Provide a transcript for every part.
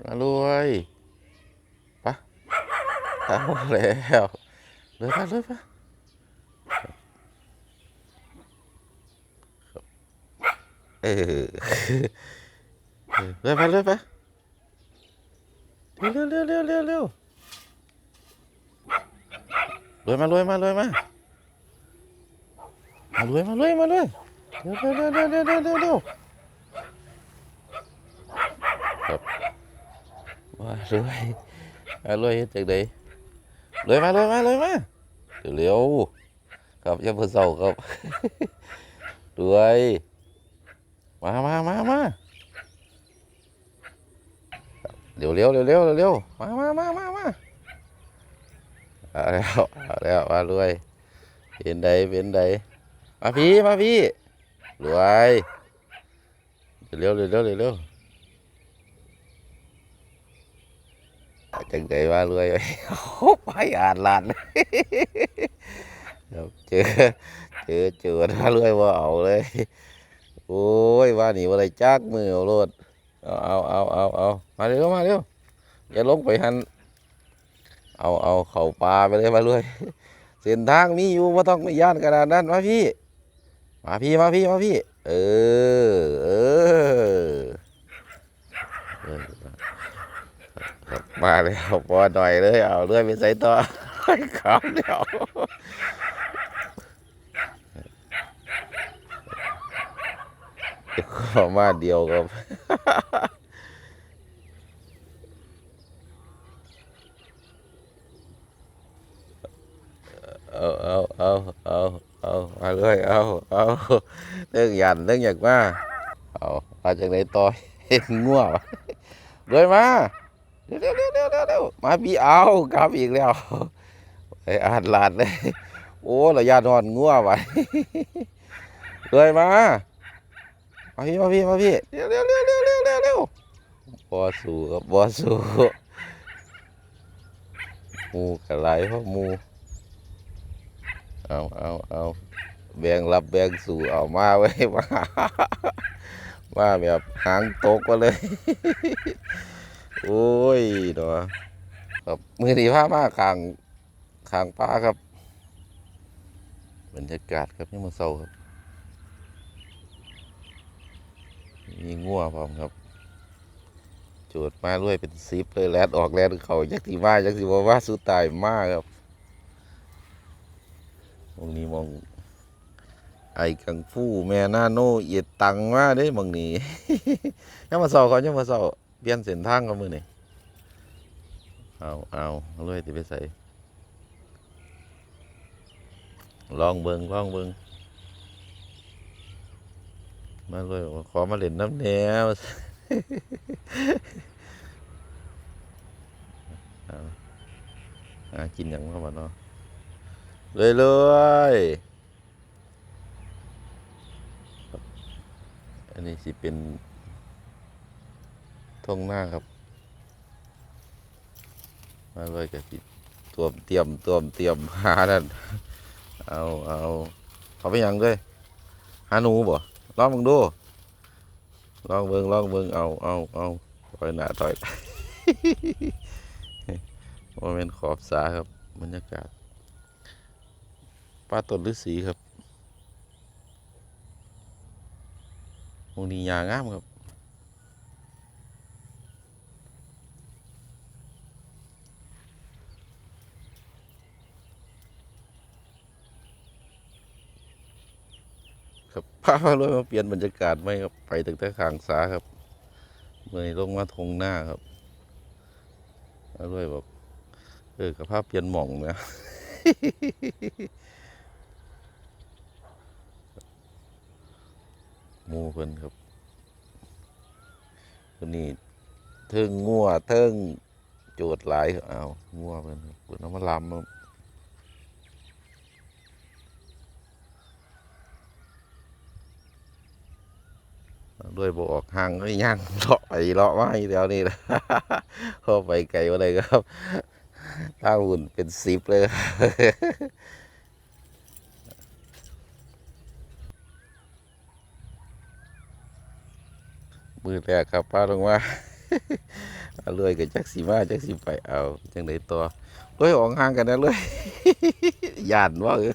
มารวยปะเอาแล้วเลยปะเลยปะเออเลยปะเลยปะเร็วเร็วเร็วเร็วเร็วเร็วรวยมารวยมารวยมามารวยมารวยมารวยเร็วเร็วเร็วเร็วเร็วเร็วเร็วเร็วครับ มารวยรวยจากไหนรวยมารวยมารวยมาเร็วครับอย่าเพิ่งเศร้าครับรวยมามามามาเร็วเร็วเร็วเร็วเร็วมามามามามาเอาแล้วเอาแล้วมารวยเป็นใดเป็นใดมาพี่มาพี่รวยเร็วเร็วเร็วเร็วเร็ว จังใจว่ารวยโอ้ไปอ่านลานครับเจอเจอเจอว่ารวยว่าเอาเลย โอ้ยว่านี่ว่าอะไรจักมือเอาโลดเอาเอาเอาเอาเอามาเร็วมาเร็วอย่าลงไปหันเอาเอาเข่าปลาไปเลยมาเลยเส้นทางมีอยู่ว่าต้องไม่ย่านขนาดานั้นมาพี่ มาพี่มาพี่มาพี่ เออเอออ ครับมาแล้วพอหน่อยเลยเอาเรื่อยไปใส่ต่อครับเดี๋ยวขอมาเดียวครับเอาเอาเอาเอาเอามาเลยเอาเอาเรื่องยันเรื่องอยากมาเอามาจากไหนต่อยเห็นง่วงเลยมา เร็วเร็วเร็วเร็วเร็วมาพี่เอากลับอีกแล้วไอ้อาดลาดเลย โอ้ระยะนอนง่วงไปเลยมามาพี่มาพี่มาพี่เร็วเร็วเร็วเร็วเร็วเร็วเร็วบอสูครับบอสูมูกระไรเพราะมูเอาเอาเอาแบ่งรับแบ่งสู่เอามาไว้มามาแบบหางตกมาเลย โอ้ยเนาะครับมือดีผ้ามาขางขางป้าครับบรรยากาศครับนี่มันเศร้าครับมีงัวพร้อมครับโจดมาด้วยเป็นซิปเลยแลดออกแลดเขาจักที่มาจักที่ว่าว่าสุดตายมากครับมองนี้มอง ไอ้กังฟูแม่นาโนเอียดตังมาเด้มองนี้ยังมาสอบเขายังมาสอบ เปลี่ยนเส้นทางกับมือนี่เอาเอาเอาเลยติไปใส่ลองเบิงลองเบิงมาเลยขอมาเล่นน้ำแนวอาหากินอย่างเข้ามาเนาะเลยเลยอันนี้สิเป็น ทงหน้าครับ มาเลยกับสิตวมเตรียมตัวมเตรียมหานั่นเอาเอาเขาไปยังด้วยหาหนูบ่ลองมึงดูลองเบิงลองเบิงเอาเอาเอาถอยหน้าถอยว่าเป็นขอบสาครับบรรยากาศป้าต้นฤาษีครับมงนี้ยางามครับ พามาเลยมาเปลี่ยนบรรยากาศไหมครับไปตั้งแต่ขางสาครับเมื่อนี้ลงมาทงหน้าครับมาด้วยบอกเออกับภาพเปลี่ยนหม่องนะหมูเพิ่นครับคนนี้เทิงงัวเทิงโจดหลายครับเอางัวเพิ่นเพิ่นเอามาลำครับ ด้วยบออกห่างก็ย่างเลาะไปเลาะมาอีกแล้วนี่นะเข้าไปไกลว่าไรครับทางหุ่นเป็นสิบเลยมือแรกครับป้าลงมาเอาเรื่อยกับจักสีมาจักสีไปเอาจังไดตัวเฮ้ยออกห่างกันนะเลยยานว่าเออ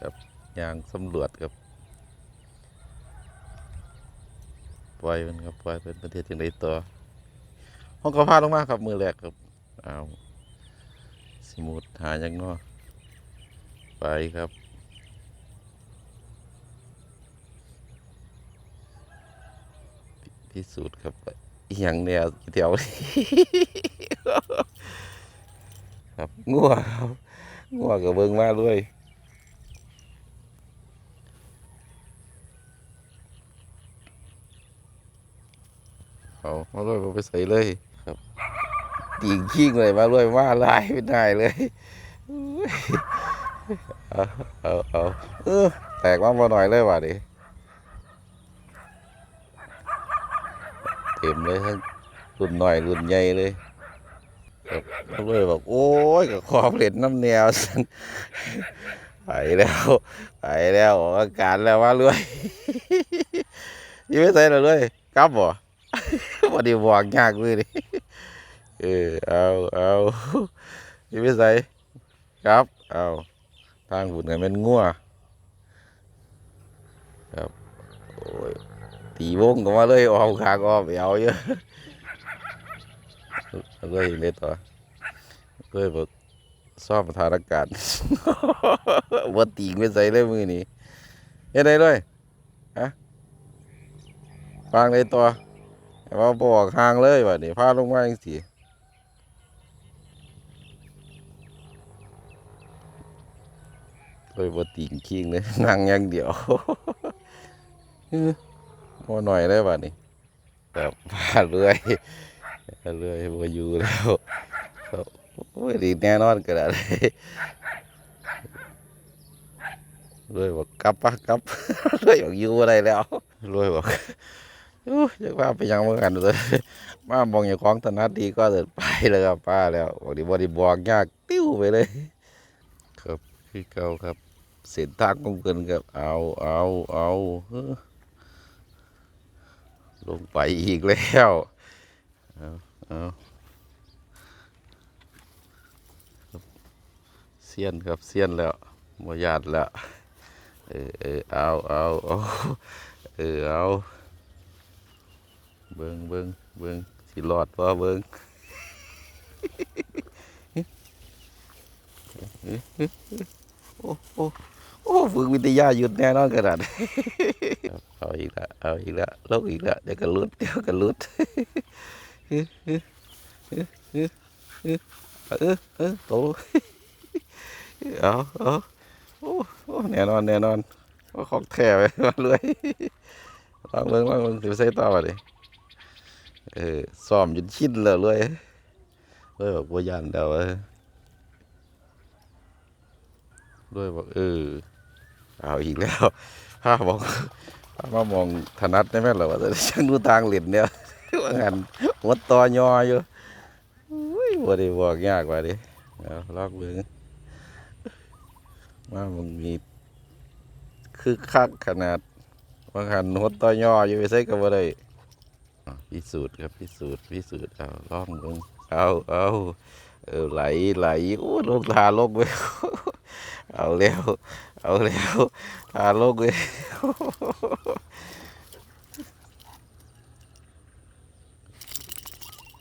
ครับ ยางสำรวจครับปล่อยมันครับปล่อยเป็นประเทศจังไดตัวห้องกระพาลงมาครับมือแรกครับเอาสมุดหายังนอไปครับพิสูจน์ครับอหย่างแนวแถวครับงัวครับงัวกับเบิงมาด้วย เอามาด้วยมาไปใส่เลยครับตีงขี้งเลยมาด้วยมาลายไม่ได้เลยเอาเอาเอาเออแตกมาบ่หน่อยเลยว่ะดิเต็มเลยทั้งรุ่นหน่อยรุ่นใหญ่เลยครับเขาเลยบอกโอ้ยกับขอบเล่นน้ำแนวสันไปแล้วไปแล้วออกอาการแล้วว่าเลยยังไม่ใส่เลยเลยกลับบ่ พอดีบอกยากเลยดิเออเอาเอายังไม่ใส่ครับ เอาทางบุญกันเป็นงัวครับโอ้ยตีวงก็มาเลยออกขางออกไปเอาเยอะเลยเลยต่อเลยบอกซ่อมสถานการณ์ว่าตีไม่ใส่เลยมือนี้เฮ็ดได้เลยฮะฟังเลยต่อ ว่าบอกห่างเลยว่ะนี่พาลงมาจังสิเลยบ่ตีงคิงเลยนั่งอย่างเดียวพอหน่อยได้ป่ะนี่แบบพาเรื่อยเรื่อยบ่อยู่แล้วโอ้ยดีแน่นอนก็ได้เรื่อยบอกกลับปะกลับเรื่อยบอกอยู่อะไรแล้วเรื่อยบอก อู้อยากว่าไปยังเมื่อกันเลยมามองอย่างของถนัดดีก็เดินไปเลยครับป้าแล้วบอกดีบอดีบอกยากติ้วไปเลย ครับพี่เก่าครับ เส้นทางของเพิ่นครับ เอาเอาเอาเฮ้อลงไปอีกแล้วเอาเอาเสียนครับเสียนแล้วมยาดแล้วเออเออเอาเอาเอาเออเอา เบิงเบิงเบิงสิรอดว่าเบิงโอ้โอ้โอ้ฝึกวิทยาหยุดแน่นอนขนาดเอาอีกแล้วเอาอีกแล้วลงอีกแล้วเดี๋ยวก็หลุดเดี๋ยวก็หลุดเออเออโตเอาเอาโอ้โอ้แน่นอนแน่นอนว่าของแท้ไปมาเลยลองเบิ่งลองเบิ่งถือใส่ต่อมาดิ เออซ้อมจนชินแล้วเลยเลยบอกว่ายันเดาเออด้วยบอกเออเอาอีกแล้วพ้าบอกพ้ามามองถนัดได้ไหมล่ะว่าแต่ช่างดูทางเล่นเนี่ยว่างันหัวตอยออยู่อุ้ยบ่ได้บอกยากว่าดิเอาลอกเบิ่งว่ามันมีคือคักขนาดว่างันหัวตอยออยู่ไปใส่ก็บ่ได้ พิสูจน์ครับพิสูจน์พิสูจน์เอาล่องเบิ่งเอาเอาเออไหลไหลโอ้ลงทาลงไปเอาแล้วเอาแล้วทาลงไป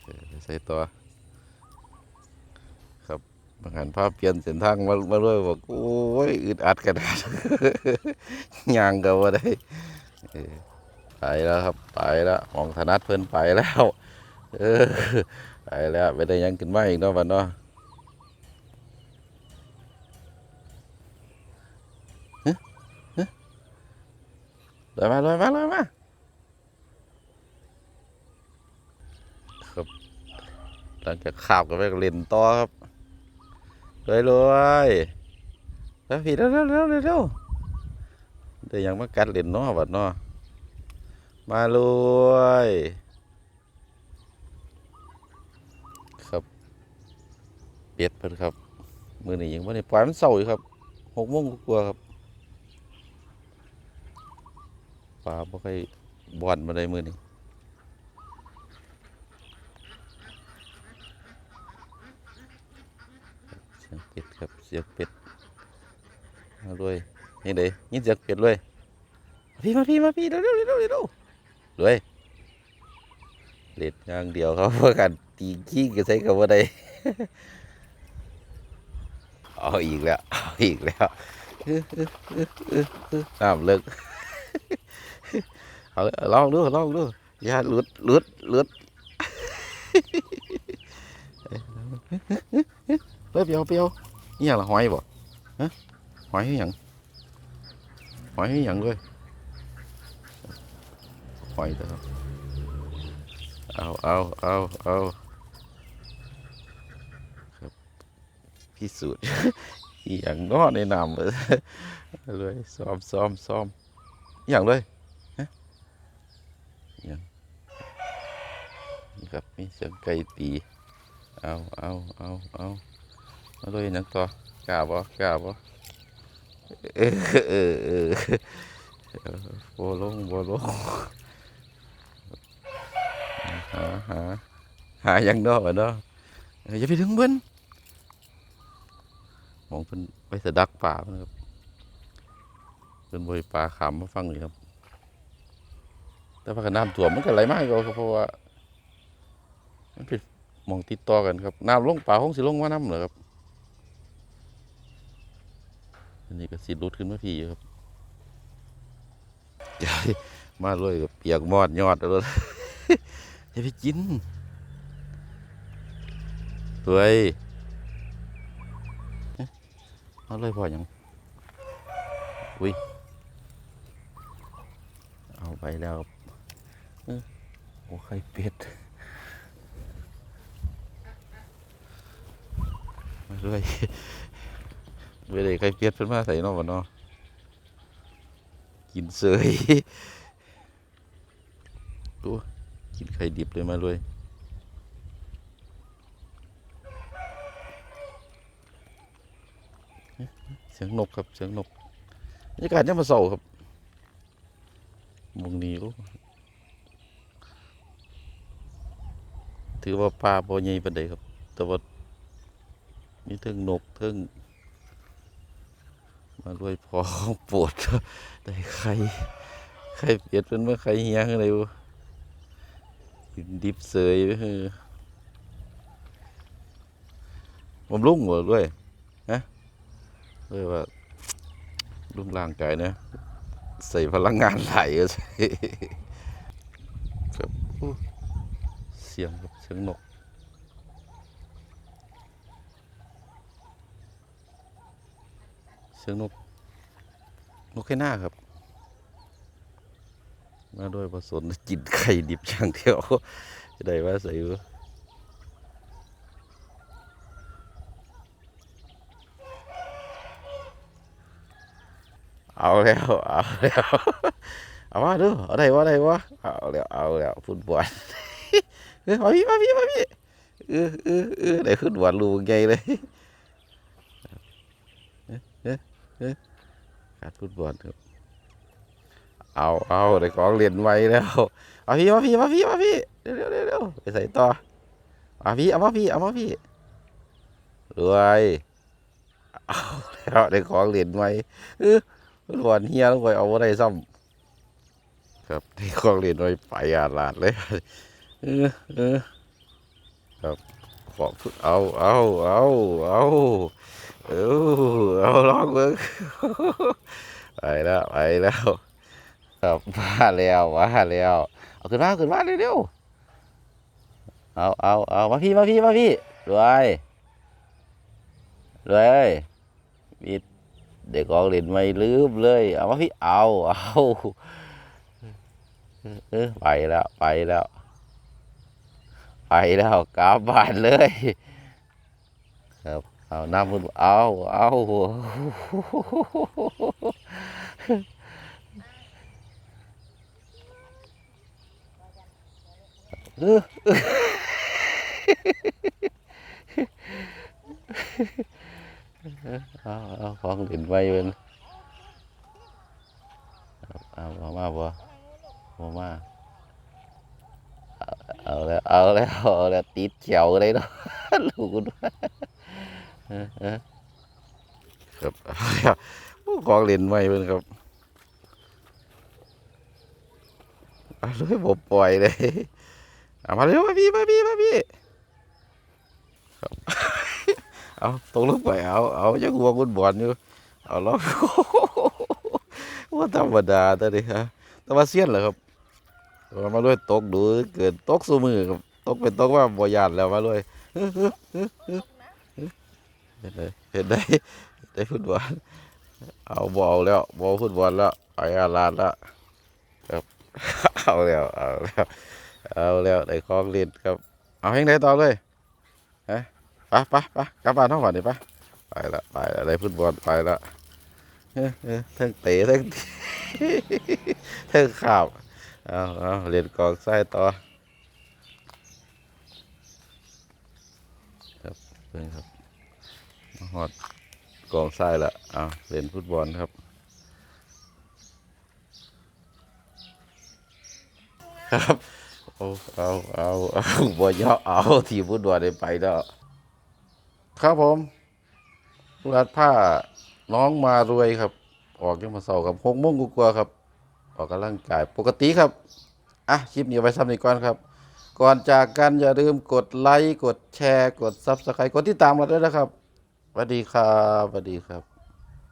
เออใส่ตัว ครับบางหันภาพเปลี่ยนเส้นทางมามาด้วยบอกโอ้ยอึดอัดกระดาษย่างก็ว่าได้ ไปแล้วครับไปแล้วมองถนัดเพิ่นไปแล้ว เออไปแล้วไปได้ยังขึ้นมาอีกเนาะวันเนาะฮะฮะลอยมาลอยมาลอยมาครับหลังจากขาบกันไปก็เล่นต่อครับเลยเลยแล้วพี่เร็วเร็วเร็วเร็วเร็วเดี๋ยวยังมากัดเล่นเนาะบัดเนาะ มาเลยครับเป็ดเพิ่นครับ มือนี้ยังไม่ได้ปล่อยมันเศร้าอยู่ครับหกโมงกว่าครับปลาบ่ค่อยบอนมาได้มือนี่เสียงเป็ดครับเสียงเป็ดมาด้วยนี่เด้ยินเสียงเป็ดเลยพี่มาพี่มาพี่เร็วเร็วเร็วเร็ว เร็วเลยเล็ดอย่างเดียวเขาเพื่อกันตีขี้กันใส่กับว่าได้เอาอีกแล้วเอาอีกแล้วน้ำเลิกเอาลองดูลองดูอย่าหลุดหลุดหลุดเฮ้ยเปียวเปียวนี่อย่างละหอยบ่ฮะหอยยังหอยยังด้ย หอยตัวครับ เอาเอาเอาเอาครับพิสูจน์อย่างนอในน้ำเลยซ้อมซ้อมซ้อมอย่างเลยฮะอย่างครับมีเสียงไก่ตีเอาเอาเอาเอามาเลยนังต่อกล้าบ่กล้าบ่เออเออเออเออบ่ลงบ่ลง หาหาหายังนอกอะเนาะอย่าไปถึงเบิ้นมองเป็นไปสะดักป่าเพิ่นครับเป็นบริปลาขามมาฟังนี่ครับ แต่พากันน้ำท่วมมันก็ไหลมากก็เพราะว่ามันเป็นมองติดต่อกันครับน้ำลงป่าห้องสิลงว่าน้ำเหรอครับอันนี้ก็สิรุดขึ้นมาพี่อยู่ครับมาเลยกับเปียกมอดยอดแล้ว อย่าไปกินเฮ้ยเอ๊ะเอาเลยพออย่างอุ้ย เอาไปแล้วครับเอ้อโอ้ไข่เป็ดมาเลยเวลาไข่เป็ดเป็นมาใส่เนอกบ่เนาะกินเสยดู กินไข่ดิบเลยมาเลยเสียงนกครับเสียงนกบรรยากาศนี่ยามมาเศร้าครับมงนี้ถือว่าปลาบ่ใหญ่ปานใดครับ แต่ว่ามีเทิงนกเทิงมาด้วยพอของโปวดได้ไข่ไข่เป็ดเป็นเมื่อไข่เฮียงอะไรวะ ดิบเสยเออผมลุงหรอด้วยฮะเลยว่าลุงร่างกายนะ ใส่พลังงานไหลก็ใช่ครับเสียงครับเสียงนกเสียงนกนกแค่หน้าครับ มาด้วยผสมกินไข่ดิบอย่างเดียวจะได้ว่าใส่เอาแล้ว เอาแล้ว เอามาดูอาได้ว่าได้วะเอาแล้ว เอาแล้วฟุตบอลเออมาพี่มาพี่มาพี่เออเออเออได้ฟุตบอลลูกใหญ่เลยเออเออเออการฟุตบอลครับ เอาเอาได้ของเรียนไว้แล้วเอาพี่มาพี่มาพี่มาพี่เร็วเร็วเร็วไปใส่ต่อเอาพี่เอามาพี่เอามาพี่รวยเอาแล้วได้ของเรียนไว้เออหวนเฮียต้องไปเอาอะไรซ่อมครับได้ของเรียนไว้ไปอาลาดเลยเออเออครับขอบเอาเอาเอาเอาเออเอาลองเบิ่งไปแล้วไปแล้ว ครับมาแล้วมาแล้วเอาขึ้นมาขึ้นมาเร็วๆเอาเอาเอามาพี่มาพี่มาพี่รวยรวยมีเด็กของเล่นไม่ลืมเลย เอามาพี่เอาเอาเออไปแล้วไปแล้ว ไปแล้วกลับบ้านเลย ครับเอาน้ำมันเอาเอา เออเอาเอาของเล่นไว้เป็นเอาเอามาบ่มว่าเอาแล้วเอาแล้วเอาแล้วติดเขียวเลยเนาะลูกคุณว่าเออเออครับโอ้ของเล่นใหม่เพิ่นครับเอาเลยผมปล่อยเลย เอามาเร็วมาพี่มาพี่มาพี่เอาตรงลงไปเอาเอาจะกลัวคุณบอลอยู่เอาลองว่าธรรมดาแต่ดิฮะแต่ว่าเสี้ยนเหรอครับมาด้วยตกดูเกิดตกสู้มือครับตกเป็นตกว่าบ่ยานแล้วมาด้วยเห็นได้เห็นได้ได้ฟุตบอลเอาบอลแล้วบอลฟุตบอลแล้วไปอาลาดล้วครับเอาแล้วเอาแล้ว เอาแล้วได้ของเล่นครับ เอาให้ได้ต่อเลยฮะไปไปไปกลับบ้านท้องก่อนดิไปไปละไปละได้ฟุตบอลไปละเออเออทั้งเตะทั้งเทั้งข่าวเอาเอาเรียนกองไส้ต่อครับเพื่อนครับมาฮอดกองไส้ละเอาเล่นฟุตบอลครับครับ เอาเอาเอาเอาบ่ยอเอาทีมฟุตบอลได้ไปแล้วครับผมรัดผ้าน้องมารวยครับ ออกยังมาเสาร์กับหกโมงกว่าๆครับ ออกกำลังกายปกติครับ อะคลิปนี้เอาไว้ซ้ำนี้ก่อนครับ ก่อนจากกันอย่าลืมกดไลค์กดแชร์ กดซับสไครต์กดติดตามมาด้วยนะครับสวัสดีครับสวัสดีครับ